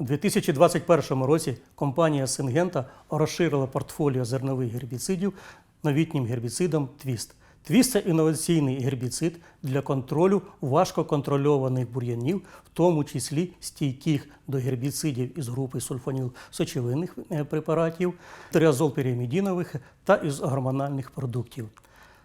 У 2021 році компанія Сингента розширила портфоліо зернових гербіцидів новітнім гербіцидом Твіст. Твіст це інноваційний гербіцид для контролю важкоконтрольованих бур'янів, в тому числі стійких до гербіцидів із групи сульфанілсочевинних е, препаратів, триазолпірімідінових та із гормональних продуктів.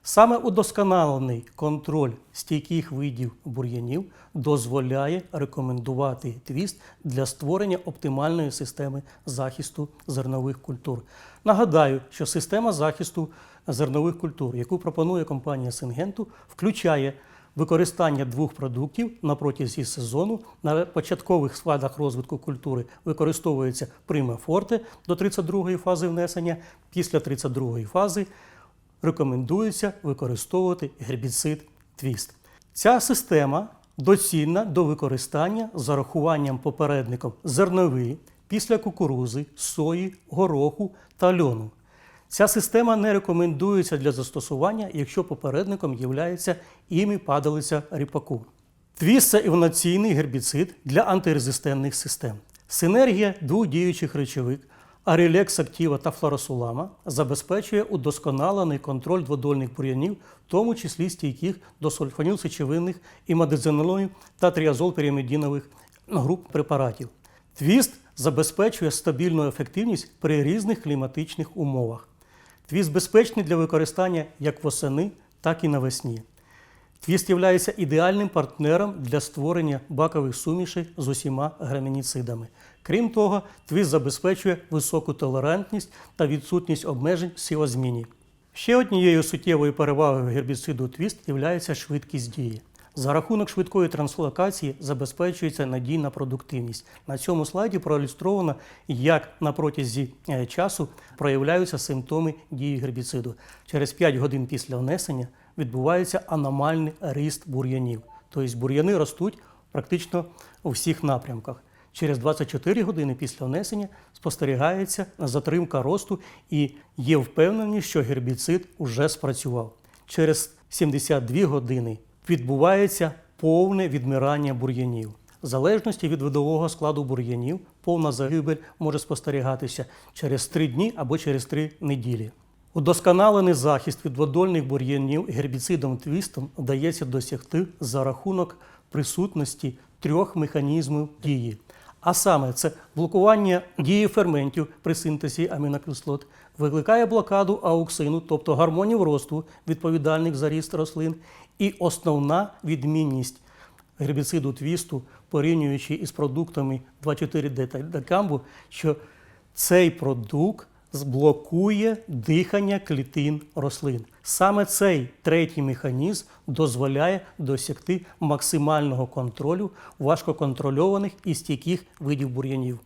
Саме удосконалений контроль стійких видів бур'янів дозволяє рекомендувати твіст для створення оптимальної системи захисту зернових культур. Нагадаю, що система захисту зернових культур, яку пропонує компанія Сингенту, включає використання двох продуктів на протязі сезону на початкових складах розвитку культури використовується прима форте до 32-ї фази внесення, після 32-ї фази рекомендується використовувати гербіцид твіст. Ця система доцільна до використання з зарахуванням попередником зернові після кукурузи, сої, гороху та льону. Ця система не рекомендується для застосування, якщо попередником є імі падалиця ріпаку. Твіст це інноваційний гербіцид для антирезистентних систем. Синергія двох діючих речових Арілекс актива та флоросулама забезпечує удосконалений контроль дводольних бур'янів, в тому числі стійких до сульфанілсечовинних, імадизинолою та тріазолпірімідінових груп препаратів. Твіст забезпечує стабільну ефективність при різних кліматичних умовах. Твіст безпечний для використання як восени, так і навесні. Твіст є ідеальним партнером для створення бакових сумішей з усіма грамініцидами. Крім того, твіст забезпечує високу толерантність та відсутність обмежень в сівозміні. Ще однією суттєвою перевагою гербіциду твіст є швидкість дії. За рахунок швидкої транслокації забезпечується надійна продуктивність. На цьому слайді проілюстровано, як на протязі е, часу проявляються симптоми дії гербіциду. Через 5 годин після внесення відбувається аномальний ріст бур'янів. Тобто бур'яни ростуть практично у всіх напрямках. Через 24 години після внесення спостерігається затримка росту і є впевненість, що гербіцид уже спрацював. Через 72 години відбувається повне відмирання бур'янів. В залежності від видового складу бур'янів, повна загибель може спостерігатися через 3 дні або через 3 неділі. Удосконалений захист від водольних бур'янів гербіцидом твістом вдається досягти за рахунок присутності трьох механізмів дії. А саме це блокування дії ферментів при синтезі амінокислот, викликає блокаду ауксину, тобто гормонів росту, відповідальних за ріст рослин, і основна відмінність гербіциду твісту, порівнюючи із продуктами 2,4 декамбу, що цей продукт зблокує дихання клітин рослин. Саме цей третій механізм дозволяє досягти максимального контролю важкоконтрольованих і стійких видів бур'янів.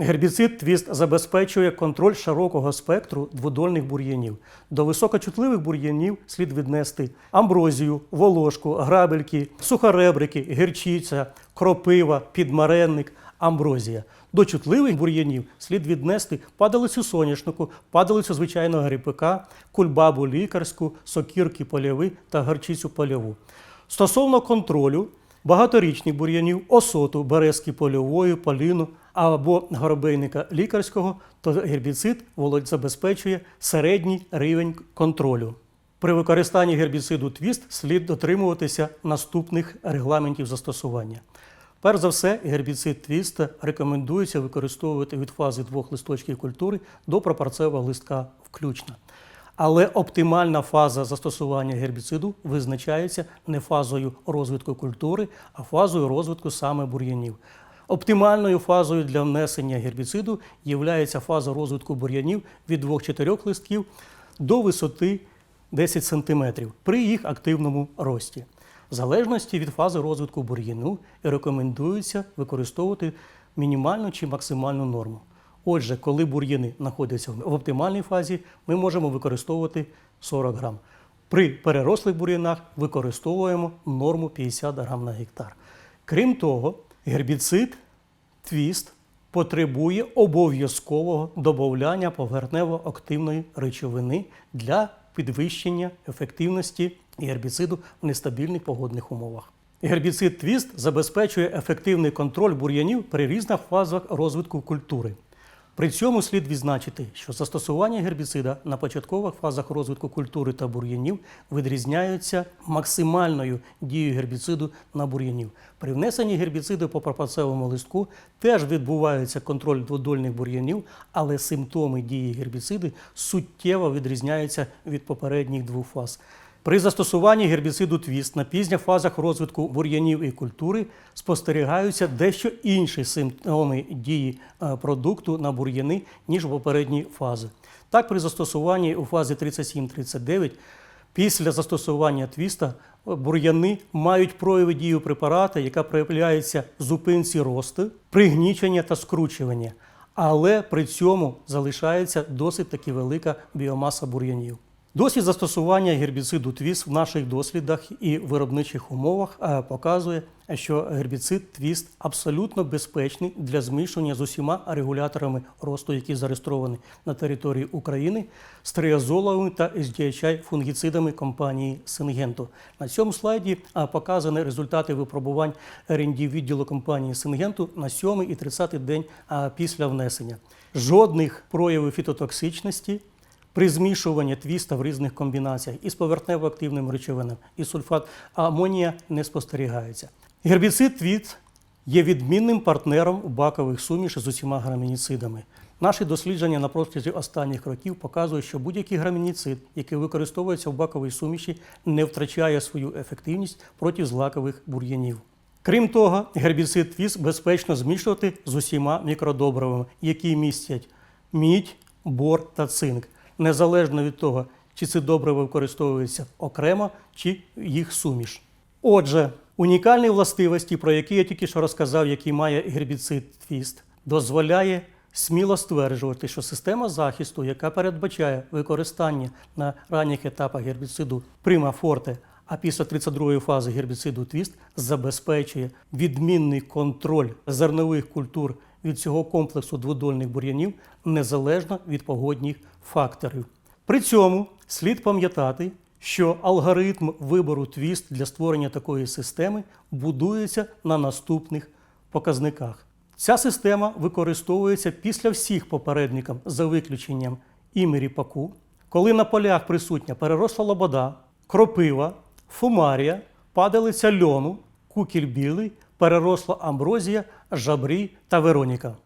Гербіцид твіст забезпечує контроль широкого спектру дводольних бур'янів. До високочутливих бур'янів слід віднести амброзію, волошку, грабельки, сухоребрики, гірчиця, кропива, підмаренник, амброзія. До чутливих бур'янів слід віднести падалицю соняшнику, падалицю звичайного грибика, кульбабу лікарську, сокірки польові та гарчицю польову. Стосовно контролю багаторічних бур'янів, осоту, березки польової, поліну або горобейника лікарського, то гербіцид володь забезпечує середній рівень контролю. При використанні гербіциду твіст слід дотримуватися наступних регламентів застосування. Перш за все, гербіцид твіста рекомендується використовувати від фази двох листочків культури до пропорцевого листка включно. Але оптимальна фаза застосування гербіциду визначається не фазою розвитку культури, а фазою розвитку саме бур'янів. Оптимальною фазою для внесення гербіциду є фаза розвитку бур'янів від 2-4 листків до висоти 10 см при їх активному рості. В залежності від фази розвитку бур'яну рекомендується використовувати мінімальну чи максимальну норму. Отже, коли бур'яни знаходяться в оптимальній фазі, ми можемо використовувати 40 грам. При перерослих бур'янах використовуємо норму 50 грам на гектар. Крім того, гербіцид твіст потребує обов'язкового додавання поверхнево-активної речовини для підвищення ефективності гербіциду в нестабільних погодних умовах. Гербіцид твіст забезпечує ефективний контроль бур'янів при різних фазах розвитку культури. При цьому слід відзначити, що застосування гербіцида на початкових фазах розвитку культури та бур'янів відрізняються максимальною дією гербіциду на бур'янів. При внесенні гербіциду по пропацевому листку теж відбувається контроль дводольних бур'янів, але симптоми дії гербіциду суттєво відрізняються від попередніх двох фаз. При застосуванні гербіциду твіст на пізніх фазах розвитку бур'янів і культури спостерігаються дещо інші симптоми дії е, продукту на бур'яни, ніж в попередні фази. Так, при застосуванні у фазі 37-39 після застосування твіста е, бур'яни мають прояви дії препарата, яка проявляється в зупинці росту, пригнічення та скручування, але при цьому залишається досить таки велика біомаса бур'янів. Досвід застосування гербіциду твіст в наших дослідах і виробничих умовах е, показує, що гербіцид твіст абсолютно безпечний для змішування з усіма регуляторами росту, які зареєстровані на території України, з триазоловими та SDHI фунгіцидами компанії Сингенту. На цьому слайді е, показані результати випробувань R&D відділу компанії Сингенту на 7 і 30 день е, після внесення. Жодних проявів фітотоксичності при змішуванні твіста в різних комбінаціях із поверхнево-активним речовинам і сульфат амонія не спостерігається. Гербіцид твіт є відмінним партнером у бакових сумішах з усіма грамініцидами. Наші дослідження на протязі останніх років показують, що будь-який грамініцид, який використовується в баковій суміші, не втрачає свою ефективність проти злакових бур'янів. Крім того, гербіцид твіст безпечно змішувати з усіма мікродобривами, які містять мідь, бор та цинк, незалежно від того, чи це добриво використовується окремо, чи їх суміш. Отже, унікальні властивості, про які я тільки що розказав, які має гербіцид твіст, дозволяє сміло стверджувати, що система захисту, яка передбачає використання на ранніх етапах гербіциду Прима Форте, а після 32-ї фази гербіциду твіст забезпечує відмінний контроль зернових культур від цього комплексу дводольних бур'янів незалежно від погодних факторів. При цьому слід пам'ятати, що алгоритм вибору твіст для створення такої системи будується на наступних показниках. Ця система використовується після всіх попередників за виключенням імері паку, коли на полях присутня переросла лобода, кропива, фумарія, падалиця льону, кукіль білий, переросла амброзія, жабрі та вероніка.